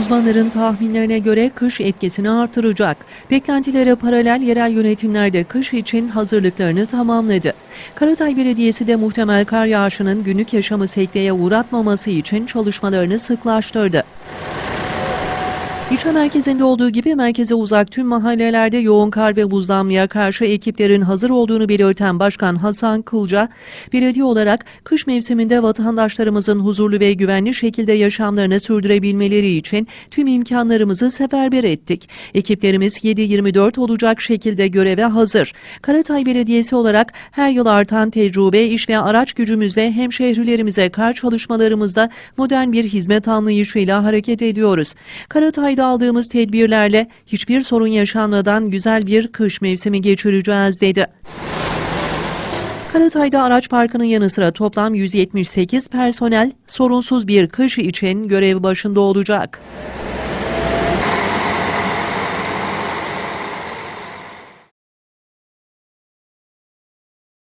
Uzmanların tahminlerine göre kış etkisini artıracak. Beklentilere paralel yerel yönetimler de kış için hazırlıklarını tamamladı. Karatay Belediyesi de muhtemel kar yağışının günlük yaşamı sekteye uğratmaması için çalışmalarını sıklaştırdı. İlçe merkezinde olduğu gibi merkeze uzak tüm mahallelerde yoğun kar ve buzlanmaya karşı ekiplerin hazır olduğunu belirten Başkan Hasan Kılca, belediye olarak kış mevsiminde vatandaşlarımızın huzurlu ve güvenli şekilde yaşamlarını sürdürebilmeleri için tüm imkanlarımızı seferber ettik. Ekiplerimiz 7-24 olacak şekilde göreve hazır. Karatay Belediyesi olarak her yıl artan tecrübe, iş ve araç gücümüzle hemşehrilerimize kar çalışmalarımızda modern bir hizmet anlayışıyla hareket ediyoruz. Aldığımız tedbirlerle hiçbir sorun yaşanmadan güzel bir kış mevsimi geçireceğiz dedi. Karatay'da araç parkının yanı sıra toplam 178 personel sorunsuz bir kış için görev başında olacak.